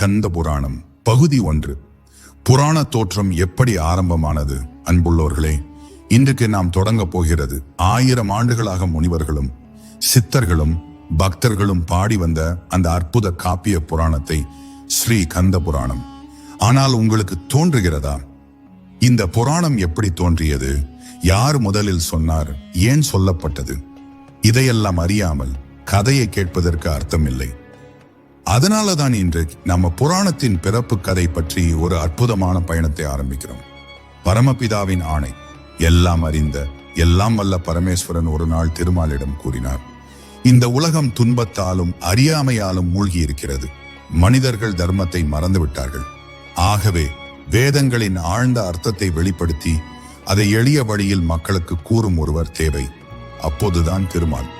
கந்த புராணம் பகுதி ஒன்று. புராண தோற்றம் எப்படி ஆரம்பமானது? அன்புள்ளவர்களே இன்றைக்கு நாம் தொடங்க போகிறது ஆயிரம் ஆண்டுகளாக முனிவர்களும் சித்தர்களும் பக்தர்களும் பாடி வந்த அந்த அற்புத காப்பிய புராணத்தை ஸ்ரீ கந்த புராணம். ஆனால் உங்களுக்கு தோன்றுகிறதா? இந்த புராணம் எப்படி தோன்றியது? யார் முதலில் சொன்னார்? ஏன் சொல்லப்பட்டது? இதையெல்லாம் அறியாமல் கதையை கேட்பதற்கு அர்த்தமில்லை. அதனால தான் இன்று நம்ம புராணத்தின் பிறப்பு கதை பற்றி ஒரு அற்புதமான பயணத்தை ஆரம்பிக்கிறோம். பரமபிதாவின் ஆணை. எல்லாம் அறிந்த எல்லாம் வல்ல பரமேஸ்வரன் ஒரு நாள் திருமாலிடம் கூறினார். இந்த உலகம் துன்பத்தாலும் அறியாமையாலும் மூழ்கி இருக்கிறது மனிதர்கள் தர்மத்தை மறந்து விட்டார்கள் ஆகவே வேதங்களின் ஆழ்ந்த அர்த்தத்தை வெளிப்படுத்தி அதை எளிய வழியில் மக்களுக்கு கூறும் ஒருவர் தேவை. அப்போதுதான் திருமால்.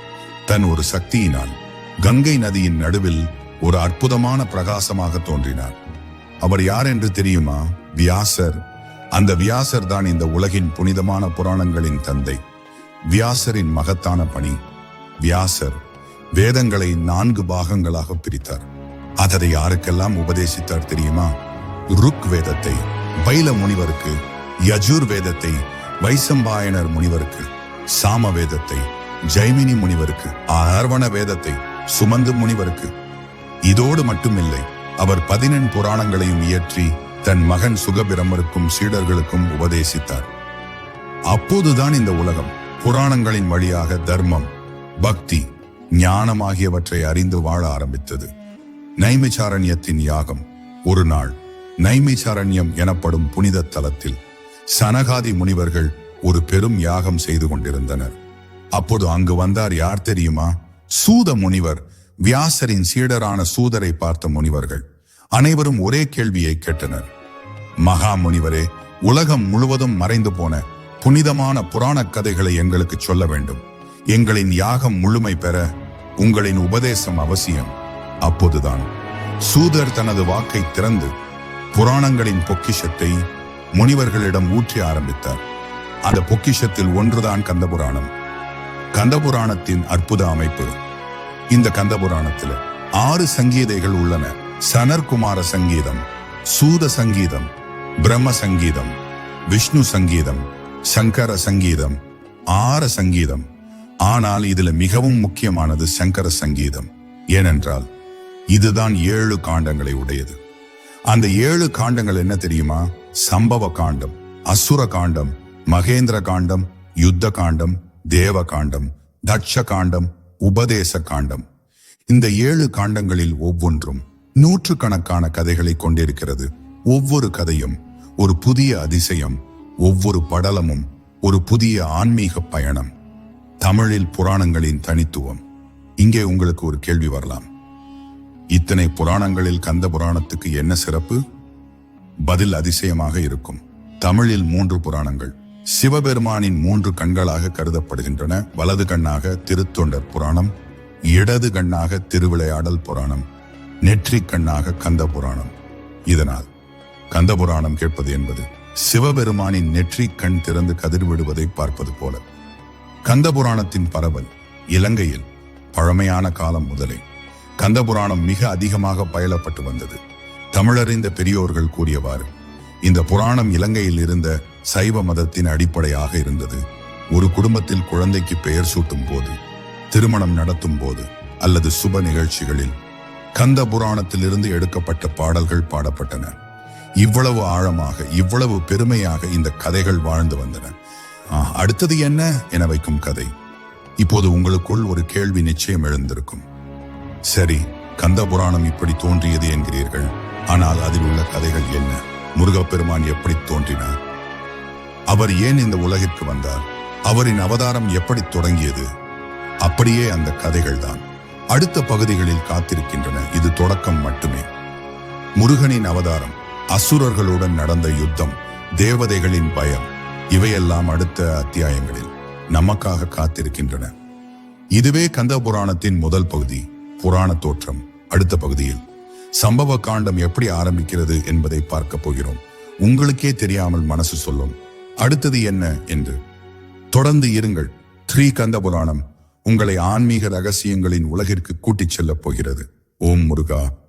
தன் ஒரு சக்தியினால் கங்கை நதியின் நடுவில் ஒரு அற்புதமான பிரகாசமாக தோன்றினார். அவர் யார் என்று தெரியுமா? வியாசர். அந்த வியாசர் தான் இந்த உலகின் புனிதமான புராணங்களின் தந்தை. வியாசரின் மகத்தான பணி. வியாசர் வேதங்களை நான்கு பாகங்களாக பிரித்தார். அதை யாருக்கெல்லாம் உபதேசித்தார் தெரியுமா? ருக் வேதத்தை பைல முனிவருக்கு யஜூர் வேதத்தை வைசம்பாயனர் முனிவருக்கு சாம வேதத்தை ஜைமினி முனிவருக்கு ஆர்வண வேதத்தை சுமந்து முனிவருக்கு இதோடு மட்டுமில்லை அவர் பதினெண் புராணங்களையும் இயற்றி தன் மகன் சுகபிரமருக்கும் சீடர்களுக்கும் உபதேசித்தார். அப்போதுதான் இந்த உலகம் புராணங்களின் வழியாக தர்மம் பக்தி ஞானம் ஆகியவற்றை அறிந்து வாழ ஆரம்பித்தது. நைமிச்சாரண்யத்தின் யாகம் ஒரு நாள் நைமிச்சாரண்யம் எனப்படும் புனித தலத்தில் சனகாதி முனிவர்கள் ஒரு பெரும் யாகம் செய்து கொண்டிருந்தனர். அப்போது அங்கு வந்தார் யார் தெரியுமா? சூத முனிவர் வியாசரின் சீடரான சூதரை பார்த்த முனிவர்கள் அனைவரும் ஒரே கேள்வியை கேட்டனர். மகா முனிவரே உலகம் முழுவதும் மறைந்து போன புனிதமான புராணக் கதைகளை எங்களுக்கு சொல்ல வேண்டும். எங்களின் யாகம் முழுமை பெற உங்களின் உபதேசம் அவசியம். அப்போதுதான் சூதர் தனது வாக்கை திறந்து புராணங்களின் பொக்கிஷத்தை முனிவர்களிடம் ஊற்றி ஆரம்பித்தார். அந்த பொக்கிஷத்தில் ஒன்றுதான் கந்தபுராணம். கந்தபுராணத்தின் அற்புத அமைப்பு இந்த கந்தபுராணத்தில் ஆறு சங்கீதைகள் உள்ளன. சனர்குமார சங்கீதம் சூத சங்கீதம் பிரம்ம சங்கீதம் விஷ்ணு சங்கீதம் சங்கர சங்கீதம் ஆர சங்கீதம். ஆனால் இதுல மிகவும் முக்கியமானது சங்கர சங்கீதம். ஏனென்றால் இதுதான் ஏழு காண்டங்களை உடையது. அந்த ஏழு காண்டங்கள் என்ன தெரியுமா? சம்பவ காண்டம் அசுர காண்டம் மகேந்திர காண்டம் யுத்த காண்டம் தேவ காண்டம் தட்ச காண்டம் உபதேச காண்டம் இந்த ஏழு காண்டங்களில் ஒவ்வொன்றும் நூற்றுக்கணக்கான கதைகளை கொண்டிருக்கிறது. ஒவ்வொரு கதையும் ஒரு புதிய அதிசயம் ஒவ்வொரு படலமும் ஒரு புதிய ஆன்மீக பயணம். தமிழில் புராணங்களின் தனித்துவம். இங்கே உங்களுக்கு ஒரு கேள்வி வரலாம். இத்தனை புராணங்களில் கந்த புராணத்துக்கு என்ன சிறப்பு? பதில் அதிசயமாக இருக்கும். தமிழில் மூன்று புராணங்கள். சிவபெருமானின் மூன்று கண்களாக கருதப்படுகின்றன. வலது கண்ணாக திருத்தொண்டர் புராணம் இடது கண்ணாக திருவிளையாடல் புராணம் நெற்றிக் கண்ணாக கந்த புராணம். இதனால் கந்த புராணம் கேட்பது என்பது சிவபெருமானின் நெற்றிக் கண் திறந்து கதிர்விடுவதை பார்ப்பது போல. கந்த புராணத்தின் பரவல் இலங்கையில் பழமையான காலம் முதலே. கந்த புராணம் மிக அதிகமாக பயிலப்பட்டு வந்தது. தமிழறிந்த பெரியோர்கள் கூறியவாறு இந்த புராணம் இலங்கையில் இருந்த சைவ மதத்தின் அடிப்படையாக இருந்தது. ஒரு குடும்பத்தில் குழந்தைக்கு பெயர் சூட்டும் போது திருமணம் நடத்தும் போது அல்லது சுப நிகழ்ச்சிகளில் கந்த புராணத்திலிருந்து எடுக்கப்பட்ட பாடல்கள் பாடப்பட்டன. இவ்வளவு ஆழமாக இவ்வளவு பெருமையாக இந்த கதைகள் வாழ்ந்து வந்தன. அடுத்தது என்ன என வைக்கும் கதை. இப்போது உங்களுக்குள் ஒரு கேள்வி நிச்சயம் எழுந்திருக்கும். சரி கந்த புராணம் இப்படி தோன்றியது என்கிறீர்கள். ஆனால் அதில் உள்ள கதைகள் என்ன? முருகப்பெருமான் எப்படி தோன்றினார்? அவர் ஏன் இந்த உலகிற்கு வந்தார்? அவரின் அவதாரம் எப்படி தொடங்கியது? அப்படியே அந்த கதைகள் தான் அடுத்த பகுதிகளில் காத்திருக்கின்றன. இது தொடக்கம் மட்டுமே. முருகனின் அவதாரம் அசுரர்களுடன் நடந்த யுத்தம் தேவதைகளின் பயம் இவையெல்லாம் அடுத்த அத்தியாயங்களில் நமக்காக காத்திருக்கின்றன. இதுவே கந்த புராணத்தின் முதல் பகுதி புராண தோற்றம். அடுத்த பகுதியில் சம்பவ காண்டம் எப்படி ஆரம்பிக்கிறது என்பதை பார்க்க போகிறோம். உங்களுக்கே தெரியாமல் மனசு சொல்லும். அடுத்தது என்ன என்று? தொடர்ந்து இருங்கள். ஸ்ரீ கந்த புராணம் உங்களை ஆன்மீக ரகசியங்களின் உலகிற்கு கூட்டிச் செல்லப் போகிறது. ஓம் முருகா.